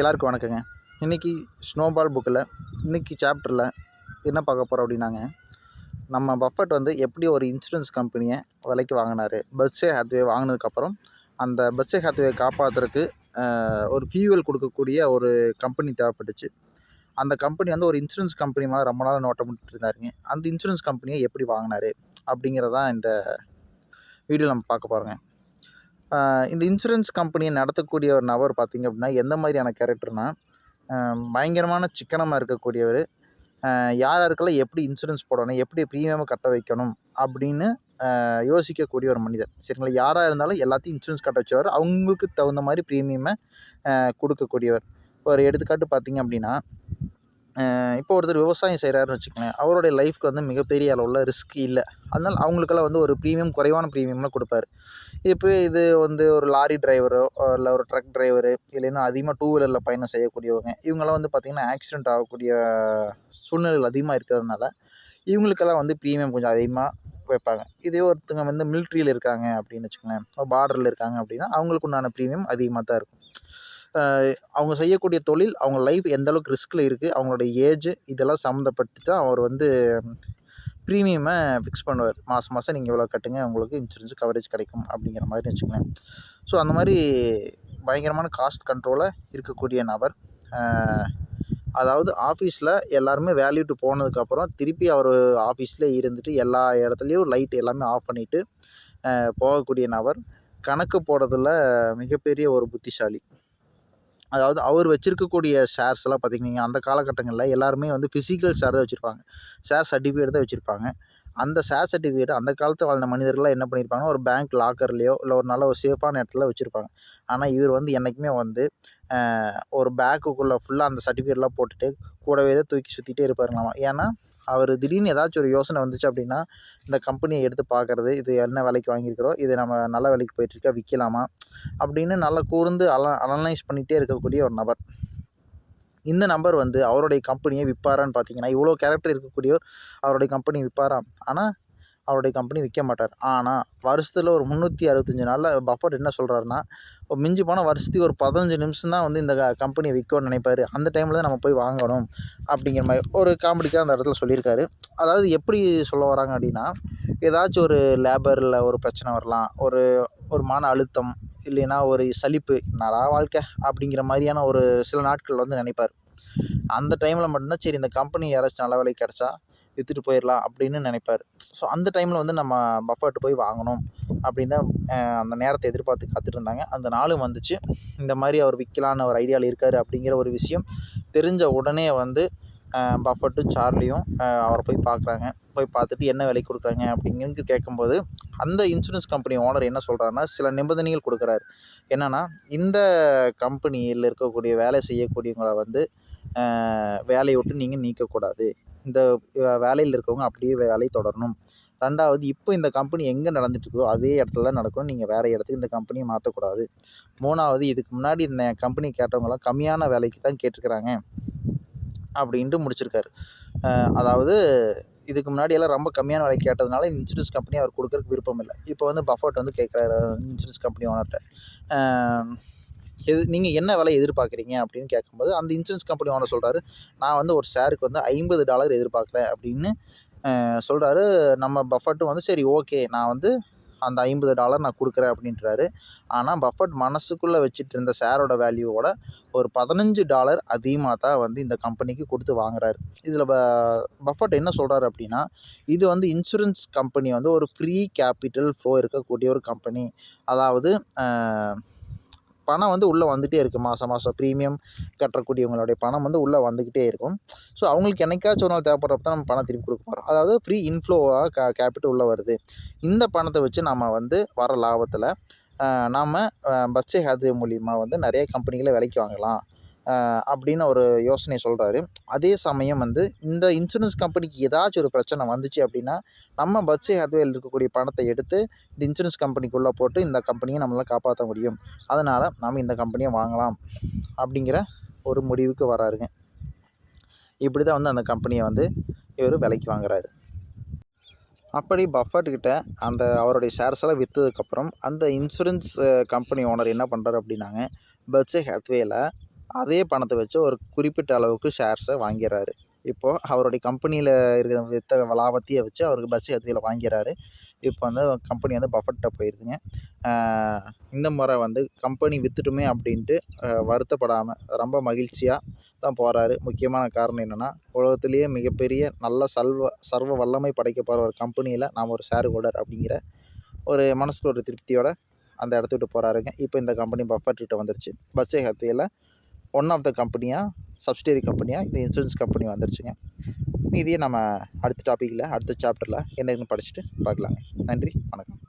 எல்லாருக்கும் வணக்கங்க. இன்றைக்கி ஸ்னோபால் புக்கில் இன்றைக்கி சாப்டரில் என்ன பார்க்க போகிறோம் அப்படின்னாங்க. நம்ம பஃபட் வந்து எப்படி ஒரு இன்சூரன்ஸ் கம்பெனியை விலைக்கு வாங்கினார். பஸ்ஸே ஹாத்வே வாங்கினதுக்கப்புறம் அந்த பஸ்ஸே ஹாத்வே காப்பாற்றுறதுக்கு ஒரு ஃபியூவல் கொடுக்கக்கூடிய ஒரு கம்பெனி தேவைப்பட்டுச்சு. அந்த கம்பெனி வந்து ஒரு இன்சூரன்ஸ் கம்பெனி மேலே ரொம்ப நாள் நோட்டமிட்டு இருந்தாருங்க. அந்த இன்சூரன்ஸ் கம்பெனியை எப்படி வாங்கினார் அப்படிங்கிறதான் இந்த வீடியோ நம்ம பார்க்க போகிறோங்க இந்த இன்சூரன்ஸ் கம்பெனியை நடத்தக்கூடிய ஒரு நபர் பார்த்திங்க அப்படின்னா எந்த மாதிரியான கேரக்டர்னால் பயங்கரமான சிக்கனமாக இருக்கக்கூடியவர். யார் யாருக்கெல்லாம் எப்படி இன்சூரன்ஸ் போடணும் எப்படி ப்ரீமியம் கட்ட வைக்கணும் அப்படின்னு யோசிக்கக்கூடிய ஒரு மனிதர். சரிங்களா? யாராக இருந்தாலும் எல்லாத்தையும் இன்சூரன்ஸ் கட்ட வச்சவர் அவங்களுக்கு தகுந்த மாதிரி ப்ரீமியமை கொடுக்கக்கூடியவர். ஒரு எடுத்துக்காட்டு பார்த்திங்க அப்படின்னா இப்போ ஒருத்தர் விவசாயம் செய்கிறாருன்னு வச்சுக்கோங்களேன். அவருடைய லைஃப்க்கு வந்து மிகப்பெரிய அளவில் ரிஸ்க் இல்லை. அதனால் அவங்களுக்கெல்லாம் வந்து ஒரு ப்ரீமியம் குறைவான ப்ரீமியம்லாம் கொடுப்பாரு. இப்போ இது வந்து ஒரு லாரி டிரைவரோ இல்லை ஒரு ட்ரக் டிரைவரு இல்லைன்னா அதிகமாக டூ வீலரில் பயணம் செய்யக்கூடியவங்க இவங்கெல்லாம் வந்து பார்த்திங்கன்னா ஆக்சிடென்ட் ஆகக்கூடிய சூழ்நிலைகள் அதிகமாக இருக்கிறதுனால இவங்களுக்கெல்லாம் வந்து ப்ரீமியம் கொஞ்சம் அதிகமாக வைப்பாங்க. இதே ஒருத்தங்க வந்து மிலிட்ரியில் இருக்காங்க அப்படின்னு வச்சுக்கோங்களேன் பார்டரில் இருக்காங்க அப்படின்னா அவங்களுக்கு உண்டான ப்ரீமியம் அதிகமாக தான் இருக்கும். அவங்க செய்யக்கூடிய தொழில் அவங்க லைஃப் எந்த அளவுக்கு ரிஸ்கில் இருக்குது அவங்களோட ஏஜ் இதெல்லாம் சம்மந்தப்பட்டு தான் அவர் வந்து ப்ரீமியமை ஃபிக்ஸ் பண்ணுவார். மாதம் மாதம் நீங்கள் இவ்வளோ கட்டுங்க உங்களுக்கு இன்சூரன்ஸ் கவரேஜ் கிடைக்கும் அப்படிங்கிற மாதிரி வச்சுக்கோங்களேன். ஸோ அந்த மாதிரி பயங்கரமான காஸ்ட் கண்ட்ரோலில் இருக்கக்கூடிய நபர் அதாவது ஆஃபீஸில் எல்லாருமே வேல்யூட்டு போனதுக்கப்புறம் திருப்பி அவர் ஆஃபீஸில் இருந்துட்டு எல்லா இடத்துலையும் லைட் எல்லாமே ஆஃப் பண்ணிவிட்டு போகக்கூடிய நபர் கணக்கு போடுறதுல மிகப்பெரிய ஒரு புத்திசாலி. அதாவது அவர் வச்சிருக்கக்கூடிய ஷேர்ஸ்லாம் எல்லாம் பார்த்திங்கன்னா அந்த காலகட்டங்களில் எல்லாருமே வந்து ஃபிசிக்கல் ஷேர் தான் வச்சுருப்பாங்க. ஷேர் சர்டிஃபிகேட் தான் வச்சுருப்பாங்க. அந்த ஷேர் சர்டிஃபிகேட் அந்த காலத்தில் வாழ்ந்த மனிதர்கள்லாம் என்ன பண்ணியிருப்பாங்கன்னா ஒரு பேங்க் லாக்கர்லேயோ இல்லை ஒரு நல்ல ஒரு சேஃபான இடத்துல வச்சுருப்பாங்க. ஆனால் இவர் வந்து என்றைக்குமே வந்து ஒரு பேக்குக்குள்ளே ஃபுல்லாக அந்த சர்டிஃபிகேட்லாம் போட்டுட்டு கூடவே தான் தூக்கி சுற்றிட்டே இருப்பாருங்களாமா? ஏன்னா அவர் திடீர்னு ஏதாச்சும் ஒரு யோசனை வந்துச்சு அப்படின்னா இந்த கம்பெனியை எடுத்து பார்க்குறது இது என்ன விலைக்கு வாங்கியிருக்கிறோம் இது நம்ம நல்ல விலைக்கு போயிட்டுருக்கா விற்கலாமா? அப்படின்னு நல்லா கூர்ந்து அல அனலைஸ் பண்ணிகிட்டே இருக்கக்கூடிய ஒரு நபர். இந்த நம்பர் வந்து அவருடைய கம்பெனியை விற்பாரான்னு பார்த்தீங்கன்னா இவ்வளோ கேரக்டர் இருக்கக்கூடியவர் அவருடைய கம்பெனி விற்பாராம் ஆனால் அவருடைய கம்பெனி விற்க மாட்டார். ஆனால் வருஷத்தில் ஒரு முந்நூற்றி அறுபத்தஞ்சி நாளில் பஃபர் என்ன சொல்கிறாருன்னா மிஞ்சி போனால் வருஷத்துக்கு ஒரு பதினஞ்சு நிமிஷம் தான் வந்து இந்த கம்பெனியை விற்கணும்னு நினைப்பார். அந்த டைமில் தான் நம்ம போய் வாங்கணும் அப்படிங்கிற மாதிரி ஒரு காமெடிக்காக அந்த இடத்துல சொல்லியிருக்காரு. அதாவது எப்படி சொல்ல வராங்க அப்படின்னா ஏதாச்சும் ஒரு லேபரில் ஒரு பிரச்சனை வரலாம் ஒரு ஒரு மன அழுத்தம் இல்லைன்னா ஒரு சலிப்பு நடா வாழ்க்கை அப்படிங்கிற மாதிரியான ஒரு சில நாட்கள் வந்து நினைப்பார். அந்த டைமில் மட்டும்தான் சரி இந்த கம்பெனி யாராச்சும் நல்ல வேலைக்கு கிடச்சா விற்றுட்டு போயிடலாம் அப்படின்னு நினைப்பார். ஸோ அந்த டைமில் வந்து நம்ம பஃபர்ட்டு போய் வாங்கணும் அப்படின்னு தான் அந்த நேரத்தை எதிர்பார்த்து காத்துட்டு இருந்தாங்க அந்த நாளும் வந்துச்சு. இந்த மாதிரி அவர் விற்கலான்னு ஒரு ஐடியாவில் இருக்கார் அப்படிங்கிற ஒரு விஷயம் தெரிஞ்ச உடனே வந்து பஃபர்ட்டும் சார்லியும் அவரை போய் பார்க்குறாங்க போய் பார்த்துட்டு என்ன விலை கொடுக்குறாங்க அப்படிங்கிறது கேட்கும்போது அந்த இன்சூரன்ஸ் கம்பெனி ஓனர் என்ன சொல்கிறாருன்னா சில நிபந்தனைகள் கொடுக்குறாரு. என்னென்னா இந்த கம்பெனியில் இருக்கக்கூடிய வேலை செய்யக்கூடியவங்களை வந்து வேலையை விட்டு நீங்கள் நீக்கக்கூடாது. இந்த வேலையில் இருக்கவங்க அப்படியே வேலை தொடரணும். ரெண்டாவது இப்போ இந்த கம்பெனி எங்கே நடந்துட்டுருக்குதோ அதே இடத்துல நடக்கணும். நீங்கள் வேறு இடத்துக்கு இந்த கம்பெனியை மாற்றக்கூடாது மூணாவது இதுக்கு முன்னாடி இந்த கம்பெனி கேட்டவங்களாம் கம்மியான வேலைக்கு தான் கேட்டிருக்கிறாங்க அப்படின்ட்டு முடிச்சிருக்காரு. அதாவது இதுக்கு முன்னாடியெல்லாம் ரொம்ப கம்மியான விலைக்கு கேட்டதுனால இன்சூரன்ஸ் கம்பெனி அவர் கொடுக்குறதுக்கு விருப்பம் இல்லை. இப்போ வந்து பஃபர்ட் வந்து கேட்குறாரு இன்சூரன்ஸ் கம்பெனி ஓனர்கிட்ட. எது நீங்கள் என்ன விலை எதிர்பார்க்குறீங்க அப்படின்னு கேட்கும்போது அந்த இன்சூரன்ஸ் கம்பெனி ஓனர் சொல்கிறாரு நான் வந்து ஒரு ஷேருக்கு வந்து ஐம்பது டாலர் எதிர்பார்க்குறேன் அப்படின்னு சொல்கிறாரு நம்ம பஃபட்டும் வந்து சரி ஓகே நான் வந்து அந்த ஐம்பது டாலர் நான் கொடுக்குறேன் அப்படின்றாரு. ஆனால் பஃபட் மனசுக்குள்ளே வச்சுட்டு இருந்த ஷேரோட வேல்யூவோட ஒரு பதினஞ்சு டாலர் அதிகமாக தான் வந்து இந்த கம்பெனிக்கு கொடுத்து வாங்குறாரு. இதில் ப பஃபட் என்ன சொல்கிறாரு அப்படின்னா இது வந்து இன்சூரன்ஸ் கம்பெனி வந்து ஒரு ஃப்ரீ கேபிட்டல் ஃப்ளோ இருக்கக்கூடிய ஒரு கம்பெனி அதாவது பணம் வந்து உள்ளே வந்துகிட்டே இருக்குது மாதம் மாதம் ப்ரீமியம் கட்டக்கூடியவங்களுடைய பணம் வந்து உள்ளே வந்துக்கிட்டே இருக்கும். ஸோ அவங்களுக்கு என்னைக்காச்சும் ஒரு நாள் தேவைப்படுறப்ப தான் நம்ம பணம் திருப்பி கொடுக்க போகிறோம் அதாவது ஃப்ரீ இன்ஃப்ளோவாக கே கேபிட்டல் உள்ளே வருது. இந்த பணத்தை வச்சு நம்ம வந்து வர லாபத்தில் நாம் பச்சை ஹாத்வே மூலிமா வந்து நிறைய கம்பெனிகளை விலைக்கு வாங்கலாம். அப்படின்னு ஒரு யோசனை சொல்கிறாரு அதே சமயம் வந்து இந்த இன்சூரன்ஸ் கம்பெனிக்கு ஏதாச்சும் ஒரு பிரச்சனை வந்துச்சு அப்படின்னா நம்ம பட்ஸே ஹாத்வேயில் இருக்கக்கூடிய பணத்தை எடுத்து இந்த இன்சூரன்ஸ் கம்பெனிக்குள்ளே போட்டு இந்த கம்பெனியை நம்மளால் காப்பாற்ற முடியும். அதனால் நம்ம இந்த கம்பெனியை வாங்கலாம் அப்படிங்கிற ஒரு முடிவுக்கு வராருங்க. இப்படி தான் வந்து அந்த கம்பெனியை வந்து இவர் விலைக்கு வாங்குறாரு. அப்படி பஃபர்ட்கிட்ட அந்த அவருடைய ஷேர்ஸ் எல்லாம் விற்றதுக்கப்புறம் அந்த இன்சூரன்ஸ் கம்பெனி ஓனர் என்ன பண்ணுறாரு அப்படின்னாங்க பர்த்ஸே ஹேத்வேயில் அதே பணத்தை வச்சு ஒரு குறிப்பிட்ட அளவுக்கு ஷேர்ஸை வாங்கிடுறாரு இப்போது அவருடைய கம்பெனியில் இருக்கிற வித்த லாபத்தையே வச்சு அவருக்கு பஸ் ஹத்வேயில் வாங்கிறாரு. இப்போ வந்து கம்பெனி வந்து பஃபர்ட்ட போயிருதுங்க. இந்த முறை வந்து கம்பெனி விற்றுட்டுமே அப்படின்ட்டு வருத்தப்படாமல் ரொம்ப மகிழ்ச்சியாக தான் போகிறாரு முக்கியமான காரணம் என்னென்னா உலகத்திலேயே மிகப்பெரிய நல்ல சல்வ சர்வ வல்லமை படைக்கப்படுற ஒரு கம்பெனியில் நாம் ஒரு ஷேர் ஹோல்டர் அப்படிங்கிற ஒரு மனசுக்கு ஒரு திருப்தியோட அந்த இடத்த விட்டு போகிறாருங்க இப்போ இந்த கம்பெனி பஃபர்ட் வந்துருச்சு. பஸ்ஸே ஹத்வேயில் ஒன் ஆஃப் த கம்பெனியாக சப்சிடரி கம்பெனியாக இந்த இன்சூரன்ஸ் கம்பெனி வந்துருச்சுங்க. இதையே நம்ம அடுத்த டாப்பிக்கில் அடுத்த சாப்டரில் என்னன்னு படிச்சுட்டு பார்க்கலாங்க. நன்றி வணக்கம்.